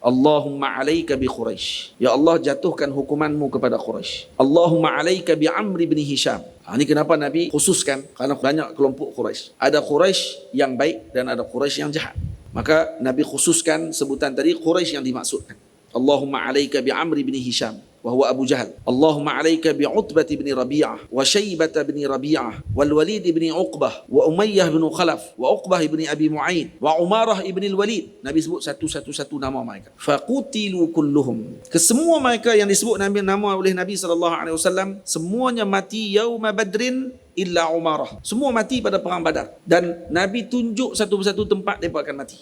Allahumma alaika bi Quraisy. Ya Allah jatuhkan hukumanmu kepada Quraisy. Allahumma alaika bi Amr bin Hisham. Ha, ini kenapa Nabi khususkan kerana banyak kelompok Quraisy. Ada Quraisy yang baik dan ada Quraisy yang jahat. Maka Nabi khususkan sebutan tadi Quraisy yang dimaksudkan. Allahumma alaika bi Amr bin Hisham. وهو أبو جهل اللهم عليك بعتبة بن ربيعة وشيبة بن ربيعة والوليد بن عقبة وأمية بن خلف وعقبة بن أبي معين وعمارة بن الوليد Nabi sebut satu-satu nama mereka faqutilu kulluhum kesemua mereka yang disebut Nabi nama oleh Nabi sallallahu alaihi wasallam semuanya mati yauma badrin illa Umarah semua mati pada perang Badar dan Nabi tunjuk satu persatu tempat mereka akan mati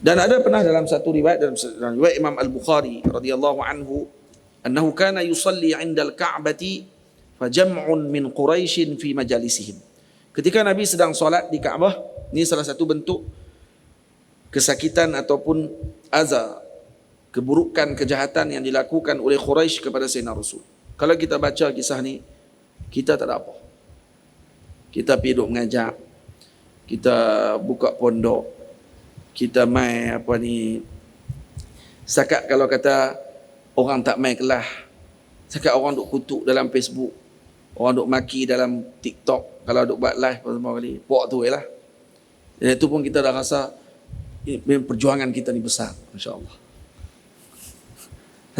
Dan ada pernah dalam satu riwayat dalam, riwayat Imam Al-Bukhari radhiyallahu anhu annahu kana yusalli 'inda al-Ka'bati fajam'un min Quraisy fi majalisihim. Ketika Nabi sedang solat di Kaabah, ini salah satu bentuk kesakitan ataupun azab keburukan kejahatan yang dilakukan oleh Quraisy kepada Sayyidina Rasul. Kalau kita baca kisah ni, kita tak ada apa. Kita pergi duduk mengajak, kita buka pondok, kita mai apa ni sakat kalau kata orang tak mai kelah. Sakat orang duk kutuk dalam Facebook orang duk maki dalam TikTok kalau duk buat live pertama kali pok tu lah. Dan itu pun kita dah rasa memang perjuangan kita ni besar insya-Allah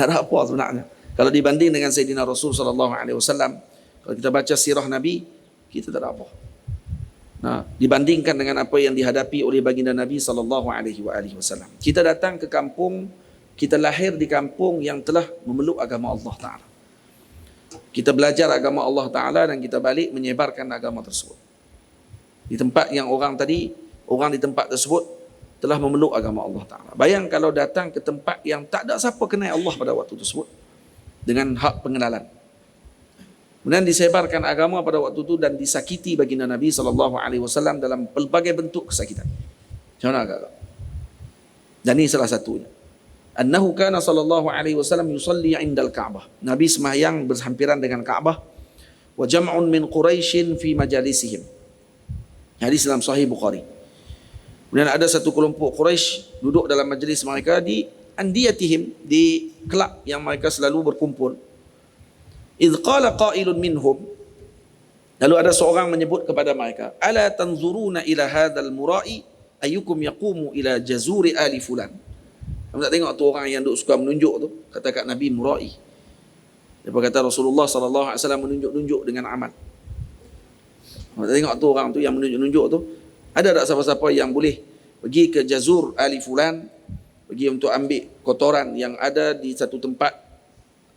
tak ada apa sebenarnya? Kalau dibanding dengan Sayyidina Rasul sallallahu alaihi wasallam kalau kita baca sirah Nabi kita tak ada apa Nah, dibandingkan dengan apa yang dihadapi oleh baginda Nabi sallallahu alaihi wasallam. Kita datang ke kampung, kita lahir di kampung yang telah memeluk agama Allah taala. Kita belajar agama Allah taala dan kita balik menyebarkan agama tersebut. Di tempat yang orang tadi, orang di tempat tersebut telah memeluk agama Allah taala. Bayang kalau datang ke tempat yang tak ada siapa kenal Allah pada waktu tersebut dengan hak pengenalan. Kemudian disebarkan agama pada waktu itu dan disakiti baginda Nabi sallallahu alaihi wasallam dalam pelbagai bentuk kesakitan. Macam mana agak? Dan ini salah satunya. Annahu kana sallallahu alaihi wasallam yusalli 'inda al-Ka'bah. Nabi sembahyang berhampiran dengan Ka'bah wa jam'un min Quraisy fi majalisihim. Hadis dalam Sahih Bukhari. Kemudian ada satu kelompok Quraisy duduk dalam majlis mereka di andiyatihim di kelab yang mereka selalu berkumpul Idh qala qailun minhum Lalu ada seorang menyebut kepada mereka Ala tanzuruna ila hadzal murai ayyukum yaqumu ila jazuri ali fulan. Kamu tak tengok tu orang yang duk suka menunjuk tu? Kata kat Nabi murai. Dia kata Rasulullah sallallahu alaihi wasallam menunjuk-nunjuk dengan amat Kamu tak tengok tu orang tu yang menunjuk-nunjuk tu? Ada tak siapa-siapa yang boleh pergi ke jazur ali fulan pergi untuk ambil kotoran yang ada di satu tempat?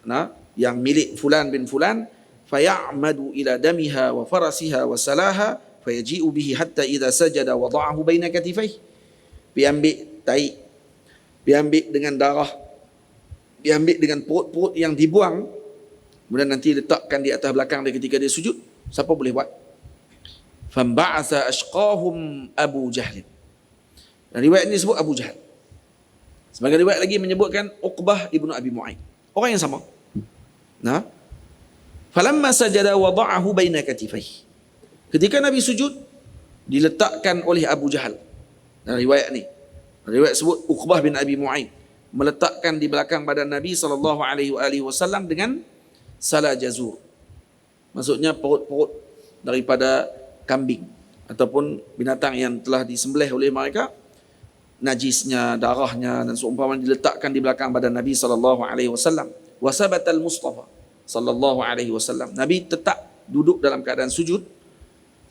Nah yang milik fulan bin fulan fayamadu ila damiha wa farasiha wa salaha fayaji'u bihi hatta idza sajada wada'ahu baina katifai pi ambil tai pi ambil dengan darah pi ambil dengan perut-perut yang dibuang kemudian nanti letakkan di atas belakang dia ketika dia sujud siapa boleh buat? Famba'atha ashqahum abu jahl. Dan riwayat ini disebut Abu Jahal sebagai riwayat lagi menyebutkan Uqbah ibnu Abi Mu'ayyid orang yang sama Nah. Falamma sajada wada'ahu baina katifai. Ketika Nabi sujud diletakkan oleh Abu Jahal. Dalam riwayat ni. Riwayat sebut Uqbah bin Abi Mu'ayyid meletakkan di belakang badan Nabi sallallahu alaihi wasallam dengan salah jazur. Maksudnya perut-perut daripada kambing ataupun binatang yang telah disembelih oleh mereka najisnya darahnya dan seumpamanya diletakkan di belakang badan Nabi sallallahu alaihi wasallam wasabat al-Mustafa sallallahu alaihi wasallam. Nabi tetap duduk dalam keadaan sujud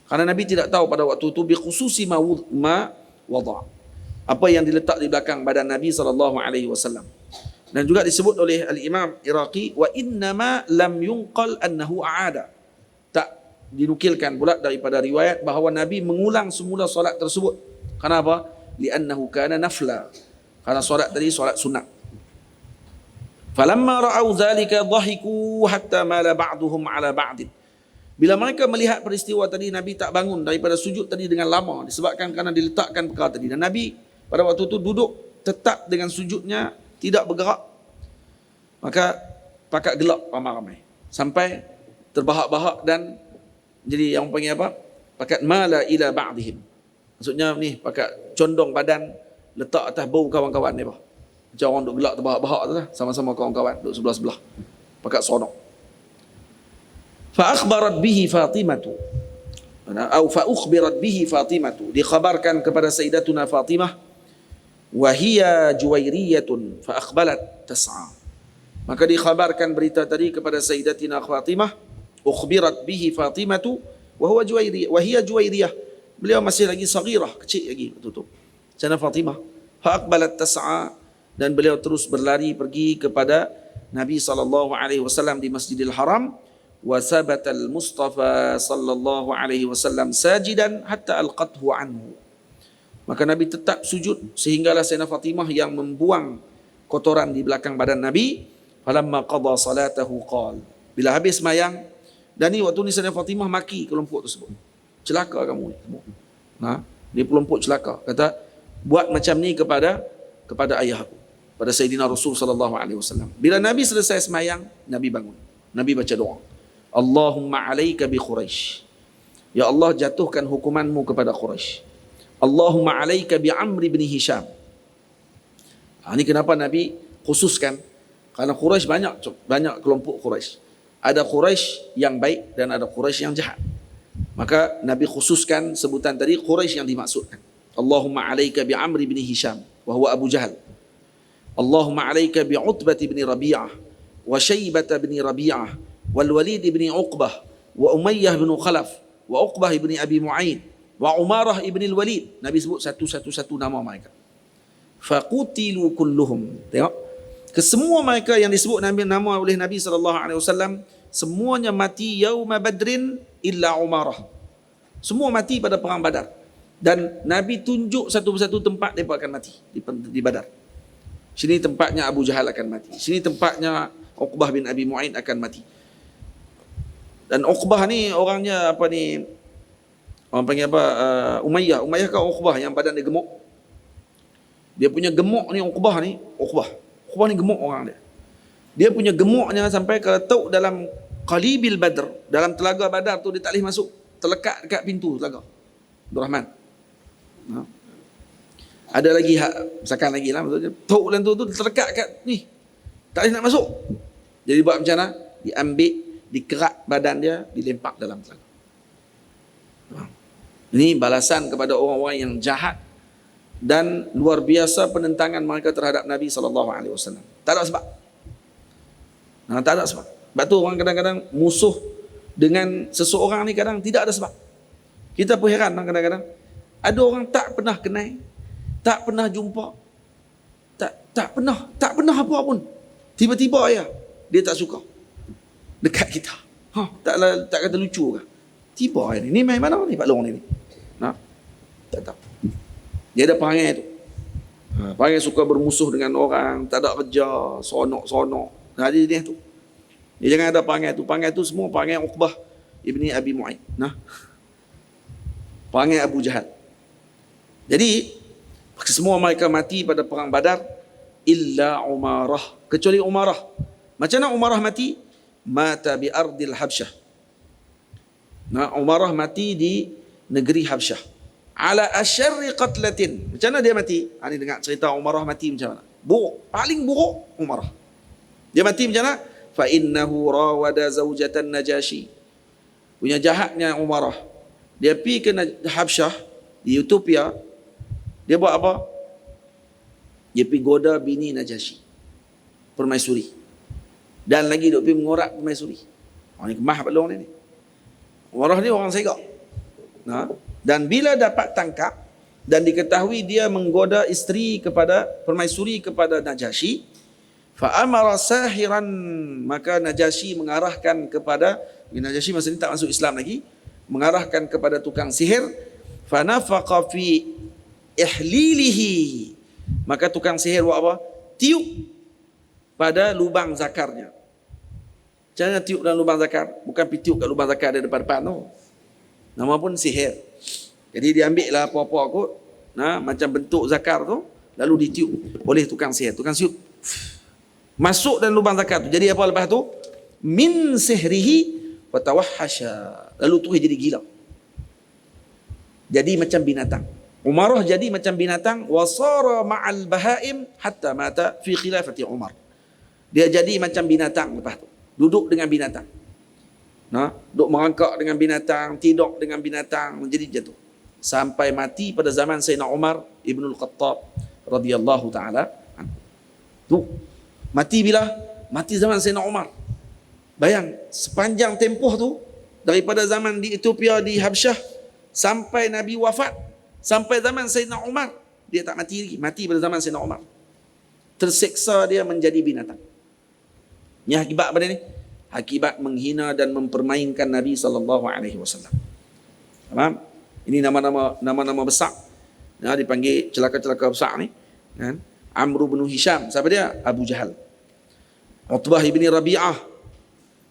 karena Nabi tidak tahu pada waktu itu bi khususi ma, wada. Apa yang diletak di belakang badan Nabi sallallahu alaihi wasallam. Dan juga disebut oleh al-Imam Iraqi wa innama lam yunqal annahu aada. Tak dinukilkan pula daripada riwayat bahawa Nabi mengulang semula solat tersebut. Kenapa? Li'annahu kana nafla. Karena solat tadi solat sunat. Falamma ra'au dhalika dhahiku hatta mala ba'duhum ala ba'din. Bila mereka melihat peristiwa tadi Nabi tak bangun daripada sujud tadi dengan lama disebabkan kerana diletakkan perkara tadi dan Nabi pada waktu itu duduk tetap dengan sujudnya tidak bergerak. Maka pakat gelap ramai-ramai sampai terbahak-bahak dan jadi yang panggil apa? Pakat mala ila ba'dihim. Maksudnya ni pakat condong badan letak atas bau kawan-kawan ni apa? Macam orang duk gelak terbahak-bahak tu lah. Sama-sama kawan-kawan duk sebelah-sebelah. Pakat sonok. Fa akhbarat bihi Fatimah atau fa ukhbirat bihi Fatimah dikhabarkan kepada Sayyidatuna Fatimah wa hiya juwairiyatun fa akhbalat tas'a. Maka dikhabarkan berita tadi kepada Sayyidatina Fatimah ukhbirat bihi Fatimah wa huwa juwairiyah wa hiya juwairiyah. Beliau masih lagi saghirah kecil lagi waktu tu sana Fatimah? Fa aqbalat tas'a dan beliau terus berlari pergi kepada Nabi sallallahu alaihi wasallam di Masjidil Haram wa sabata al-Mustafa sallallahu alaihi wasallam sajidan hatta alqathu anhu Maka Nabi tetap sujud sehinggalah Sayyidina Fatimah yang membuang kotoran di belakang badan Nabi. Falamma qada salatahu qal. Bila habis mayang dan ni waktu ni Sayyidina Fatimah maki kelompok tersebut. Celaka kamu ni semua. Ha? Dia kelompok celaka. Kata buat macam ni kepada kepada ayah aku. Pada Sayyidina Rasul sallallahu alaihi wasallam. Bila Nabi selesai semayang, Nabi bangun. Nabi baca doa. Allahumma alaika bi Quraisy. Ya Allah jatuhkan hukumanmu kepada Quraisy. Allahumma alaika bi Amr bin Hisham. Ha, ini kenapa Nabi khususkan? Karena Quraisy banyak banyak kelompok Quraisy. Ada Quraisy yang baik dan ada Quraisy yang jahat. Maka Nabi khususkan sebutan tadi Quraisy yang dimaksudkan. Allahumma alaika bi Amr bin Hisham wa huwa Abu Jahal. Allahumma alaika bi Utbah bin Rabi'ah wa Shaybah bin Rabi'ah wal Walid bin Uqbah wa Umayyah bin Khalaf wa Uqbah bin Abi Mu'aid wa Umarah ibn al-Walid. Nabi sebut satu-satu-satu nama mereka. Faqutilu kulluhum. Tengok. Kesemua mereka yang disebut Nabi nama oleh Nabi sallallahu alaihi wasallam semuanya mati yauma badrin illa Umarah. Semua mati pada perang Badar. Dan Nabi tunjuk satu persatu tempat mereka akan mati di, di Badar. Sini tempatnya Abu Jahal akan mati. Sini tempatnya Uqbah bin Abi Mu'ain akan mati. Dan Uqbah ni orangnya apa ni? Orang panggil apa? Uh, Umayyah. Umayyah kan Uqbah yang badan dia gemuk? Dia punya gemuk ni Uqbah ni Uqbah. Uqbah ni gemuk orang dia. Dia punya gemuknya sampai ke letuk dalam Qalibil Badr. Dalam telaga Badar tu dia tak boleh masuk. Terlekat dekat pintu telaga. Abdul Rahman ha? Ada lagi hak misalkan lagi lah maksudnya tok dalam tu terlekat kat ni tak boleh nak masuk jadi buat macam mana diambil dikerak badan dia dilempak dalam telaga ini balasan kepada orang-orang yang jahat dan luar biasa penentangan mereka terhadap Nabi wasallam. Tak ada sebab. Nah, tak ada sebab. Sebab tu orang kadang-kadang musuh dengan seseorang ni kadang tidak ada sebab. Kita pun heran kadang-kadang ada orang tak pernah kenal, tak pernah jumpa, tak tak pernah, tak pernah apa pun. Tiba-tiba ya, dia tak suka dekat kita. Ha, tak tak kata lucu ke? Tiba ni. Ni main mana ni Pak Long ni? Nah, tak tahu. Dia ada perangai tu. Ha, perangai suka bermusuh dengan orang, tak ada kerja, sonok-sonok. Nah, dia, dia tu. Dia jangan ada perangai tu. Perangai tu semua perangai Uqbah ibni Abi Mu'aid. Nah. Perangai Abu Jahal. Jadi, semua mereka mati pada perang Badar illa Umarah. Kecuali Umarah. Macam mana Umarah mati? Mata bi ardil Habsyah. Nah, Umarah mati di negeri Habsyah. Ala asyarri qatlatin. Macam mana dia mati? Ha, ni dengar cerita Umarah mati macam mana? Buruk. Paling buruk Umarah. Dia mati macam mana? Fa innahu rawada zawjatan Najashi. Punya jahatnya Umarah. Dia pergi ke Habsyah di Utopia. Dia buat apa? Dia pergi goda bini Najashi. Permaisuri. Dan lagi dia pergi mengorak permaisuri. Orang ni kemah belum ni. Umarah ni orang segak. Nah, dan bila dapat tangkap dan diketahui dia menggoda isteri kepada permaisuri kepada Najasyi, fa amara sahiran maka Najasyi mengarahkan kepada Najasyi masa ini tak masuk Islam lagi, mengarahkan kepada tukang sihir fa nafaqa fi ihlilihi maka tukang sihir buat apa? Tiup pada lubang zakarnya. Jangan tiup dalam lubang zakar. Bukan pergi tiup kat lubang zakar dia depan-depan tu. Nama pun sihir. Jadi dia ambil lah apa-apa kot. Nah, macam bentuk zakar tu. Lalu ditiup oleh tukang sihir. Tukang sihir. Masuk dalam lubang zakar tu. Jadi apa lepas tu? Min sihrihi fatawahhasha lalu terus jadi gila jadi macam binatang Umarah jadi macam binatang wasara ma'al bahaim hatta mata fi khilafati Umar. Dia jadi macam binatang lepas tu. Duduk dengan binatang. Nah duduk merangkak dengan binatang tidur dengan binatang menjadi jatuh sampai mati pada zaman Sayyidina Umar Ibnul Khattab radhiyallahu taala tu. Mati bila? Mati zaman Sayyidina Umar. Bayang sepanjang tempoh tu daripada zaman di Ethiopia di Habsyah sampai Nabi wafat sampai zaman Sayyidina Umar dia tak mati lagi. Mati pada zaman Sayyidina Umar. Terseksa dia menjadi binatang. Ini akibat apa ni? Akibat menghina dan mempermainkan Nabi wasallam. Faham? Ini nama-nama nama-nama besar. Ya, dipanggil celaka-celaka besar ni. Kan Amr bin Hisham. Siapa dia? Abu Jahal. Utbah ibni Rabi'ah.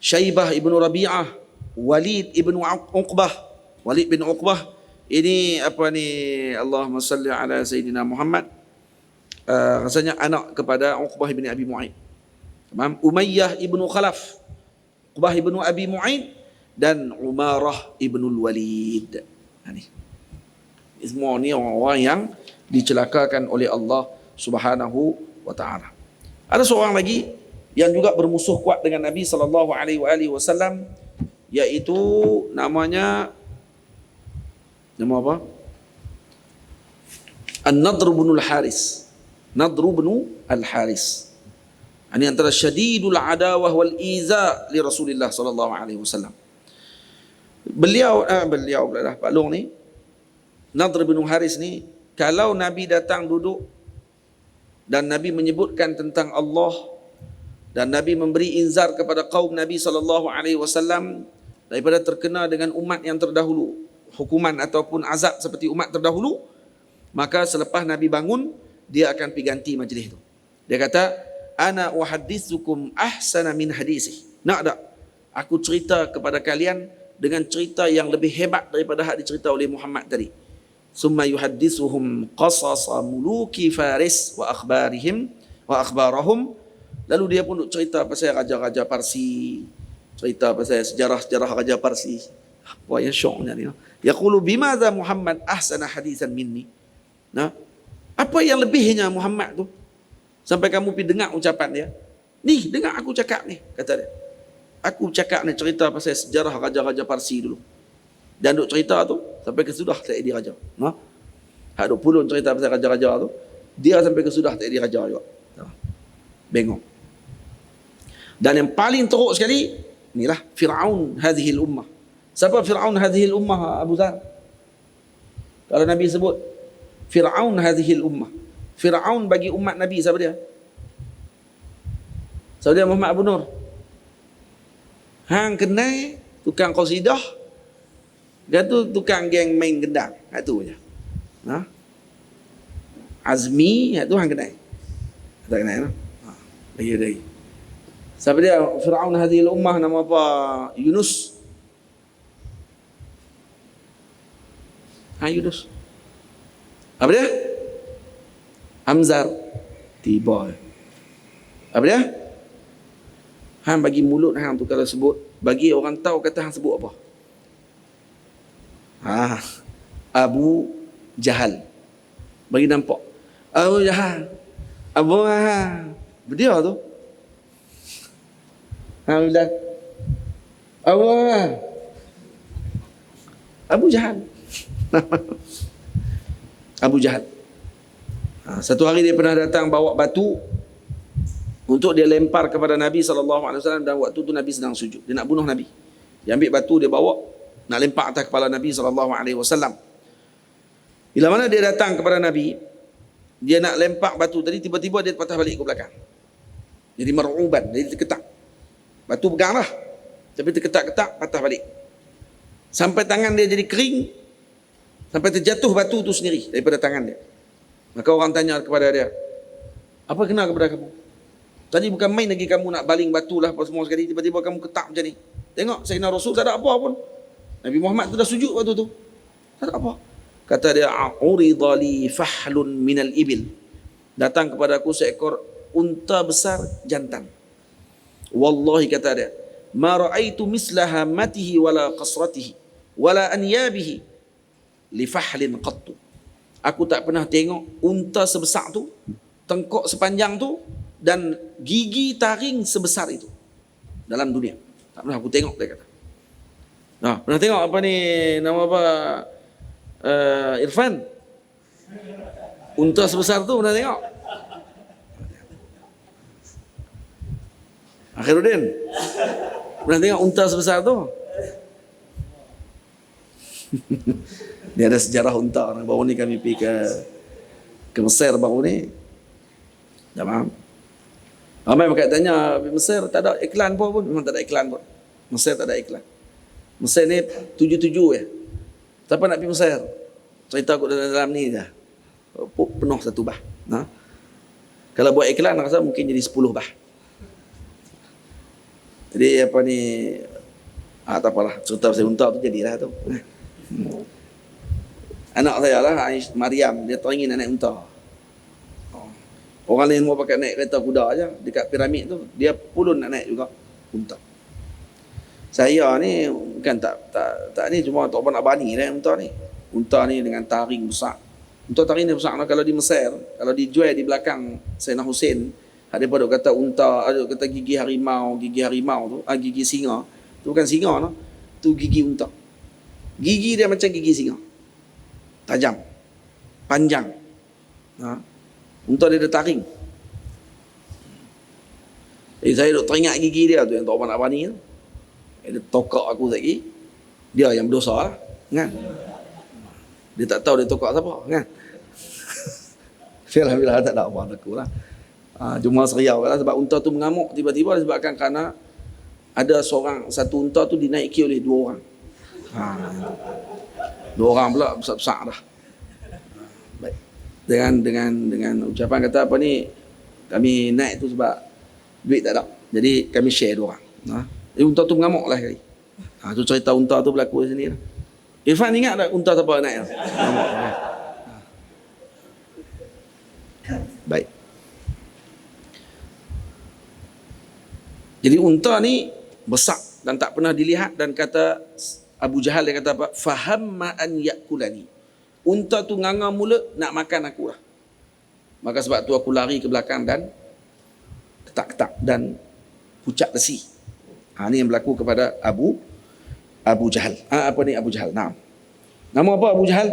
Syaibah ibnu Rabi'ah. Walid ibnu Uqbah. Walid bin Uqbah ini apa ni? Allahumma salli ala Sayyidina Muhammad. Uh, rasanya anak kepada Uqbah bin Abi Imam Umayyah ibnu Khalaf. Uqbah ibnu Abi Mu'aid dan Umarah ibnu Walid ini semua ni orang-orang yang dicelakakan oleh Allah Subhanahu wa taala. Ada seorang lagi yang juga bermusuh kuat dengan Nabi sallallahu alaihi wasallam iaitu namanya Nama apa? An-Nadr bin Al-Haris. Nadr bin Al-Haris. Ini antara syadidul adawah wal iza li Rasulullah sallallahu alaihi wasallam. Beliau eh, beliau adalah Pak Long ni Nadr bin Haris ni kalau Nabi datang duduk dan Nabi menyebutkan tentang Allah dan Nabi memberi inzar kepada kaum Nabi sallallahu alaihi wasallam daripada terkena dengan umat yang terdahulu hukuman ataupun azab seperti umat terdahulu maka selepas nabi bangun dia akan pergi ganti majlis itu dia kata ana uhaddithukum ahsana min hadisi nak tak? Aku cerita kepada kalian dengan cerita yang lebih hebat daripada hak dicerita oleh Muhammad tadi. Summa yuhaddithuhum qasas muluki faris wa akhbarihim wa akhbarahum. Lalu dia pun cerita pasal raja-raja Parsi cerita pasal sejarah-sejarah raja Parsi apa yang syoknya ni Yaqulu bimadza Muhammad ahsana hadisan minni. Nah, apa yang lebihnya Muhammad tu? Sampai kamu pergi dengar ucapan dia. Ni, dengar aku cakap ni, kata dia. Aku cakap ni cerita pasal sejarah raja-raja Parsi dulu. Dan duk cerita tu sampai ke sudah tak jadi raja. Nah. Hak duk pulun cerita pasal raja-raja tu, dia sampai ke sudah tak jadi raja juga. Bengong. Dan yang paling teruk sekali, inilah Fir'aun hadhihi ummah Siapa Fir'aun hadhihi ummah Abu Dhar? Kalau Nabi sebut Fir'aun hadhihi ummah. Fir'aun bagi umat Nabi siapa dia? Siapa dia Muhammad Abu Nur? Hang kenal tukang qasidah. Dia tu tukang geng main gendang. Itu je. Ha? Azmi, itu hang kenal. Tak kenal, no? ha. Lagi lagi. Siapa dia? Fir'aun hadhihi ummah nama apa? Yunus. Ha Yunus. Apa dia? Hamzar tiba. Apa dia? Hang bagi mulut hang tu kalau sebut bagi orang tahu kata hang sebut apa. Ha. Abu Jahal. Bagi nampak. Abu Jahal. Abu Jahal. Dia tu. Ha bila Abu Jahal. Abu Jahal. Abu Jahal. Ha, satu hari dia pernah datang bawa batu untuk dia lempar kepada Nabi SAW dan waktu tu Nabi sedang sujud. Dia nak bunuh Nabi. Dia ambil batu, dia bawa, nak lempar atas kepala Nabi SAW. Bila mana dia datang kepada Nabi, dia nak lempar batu tadi, tiba-tiba dia patah balik ke belakang. Jadi meruban, jadi terketak. Batu peganglah. Tapi terketak-ketak, patah balik. Sampai tangan dia jadi kering, Sampai terjatuh batu tu sendiri daripada tangan dia. Maka orang tanya kepada dia, apa kena kepada kamu? Tadi bukan main lagi kamu nak baling batu lah apa semua sekali. Tiba-tiba kamu ketak macam ni. Tengok Sayyidina Rasul tak ada apa pun. Nabi Muhammad tu dah sujud waktu tu. Tak ada apa. Kata dia, A'urida li fahlun minal ibil. Datang kepada aku seekor unta besar jantan. Wallahi kata dia, ma ra'aitu misla hamatihi wala qasratihi wala anyabihi li fahlin qattu. Aku tak pernah tengok unta sebesar tu tengkok sepanjang tu dan gigi taring sebesar itu dalam dunia. Tak pernah aku tengok dia kata. Nah pernah tengok apa ni nama apa? Uh, Irfan? Unta sebesar tu pernah tengok? Akhiruddin? Pernah tengok unta sebesar tu? Dia ada sejarah unta baru ni kami pergi ke ke Mesir baru ni. Tak faham? Ramai pakai tanya Mesir tak ada iklan pun, pun memang tak ada iklan pun. Mesir tak ada iklan. Mesir ni tujuh-tujuh ya. Siapa nak pergi Mesir? Cerita aku dalam, dalam ni je. Penuh satu bah. Ha? Kalau buat iklan rasa mungkin jadi sepuluh bah. Jadi apa ni ah tak apalah cerita pasal unta tu jadilah tu. Anak saya lah Aish, Maryam dia teringin naik unta. Orang lain mau pakai naik kereta kuda aja dekat piramid tu dia pulun nak naik juga unta. Saya ni kan tak tak tak ni cuma tak nak bani naik unta ni. Unta ni dengan taring besar. Unta taring ni besar kalau di Mesir, kalau dijual di belakang Sayyidina Hussein ada pada kata unta, ada kata gigi harimau, gigi harimau tu, ah, gigi singa. Tu bukan singa no. Tu gigi unta. Gigi dia macam gigi singa. Tajam. Panjang. Ha? Unta dia ada taring. Eh, saya duk teringat gigi dia tu yang tak nak bani tu. Dia tokak aku lagi. Dia yang berdosa lah. Kan? Dia tak tahu dia tokak siapa. Kan? Alhamdulillah tak ada apa aku lah. Ha, Jumlah seriau lah sebab unta tu mengamuk tiba-tiba disebabkan kerana ada seorang satu unta tu dinaiki oleh dua orang. Ha. Dua orang pula besar-besar dah. Baik. Dengan dengan dengan ucapan kata apa ni kami naik tu sebab duit tak ada. Jadi kami share dua orang. Ha. Jadi unta tu mengamuk lah kali. Ha, tu cerita unta tu berlaku di sini lah. Irfan ingat tak unta tu apa naik? Mengamuk. Ha. Baik. Jadi unta ni besar dan tak pernah dilihat dan kata Abu Jahal dia kata apa? Faham ma'an yakulani. Unta tu nganga mula nak makan aku lah. Maka sebab tu aku lari ke belakang dan ketak-ketak dan pucak besi. Ha, ni yang berlaku kepada Abu Abu Jahal. Ha, apa ni Abu Jahal? Nah. Nama apa Abu Jahal?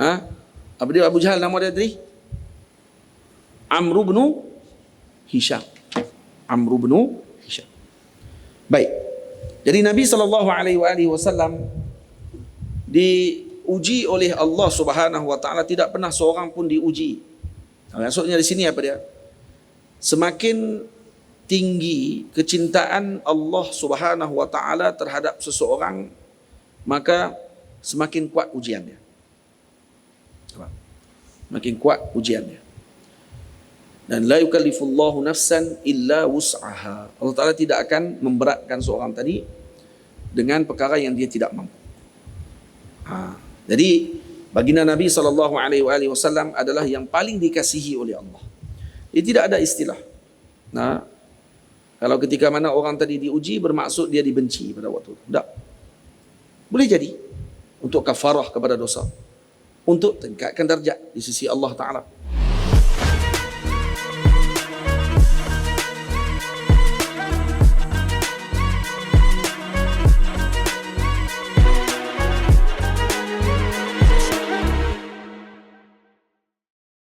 Ha? Apa dia Abu Jahal nama dia tadi? Amr bin Hisham. Amr bin Hisham. Baik. Jadi Nabi sallallahu alaihi wasallam diuji oleh Allah Subhanahu wa taala tidak pernah seorang pun diuji. Maksudnya di sini apa dia? Semakin tinggi kecintaan Allah Subhanahu wa taala terhadap seseorang maka semakin kuat ujiannya. Makin kuat ujiannya dan la yukallifullahu nafsan illa wus'aha. Allah Taala tidak akan memberatkan seorang tadi dengan perkara yang dia tidak mampu. Ha. Jadi baginda Nabi wasallam adalah yang paling dikasihi oleh Allah. Ia tidak ada istilah. Nah, kalau ketika mana orang tadi diuji bermaksud dia dibenci pada waktu itu. Tak. Boleh jadi untuk kafarah kepada dosa. Untuk tingkatkan darjat di sisi Allah Taala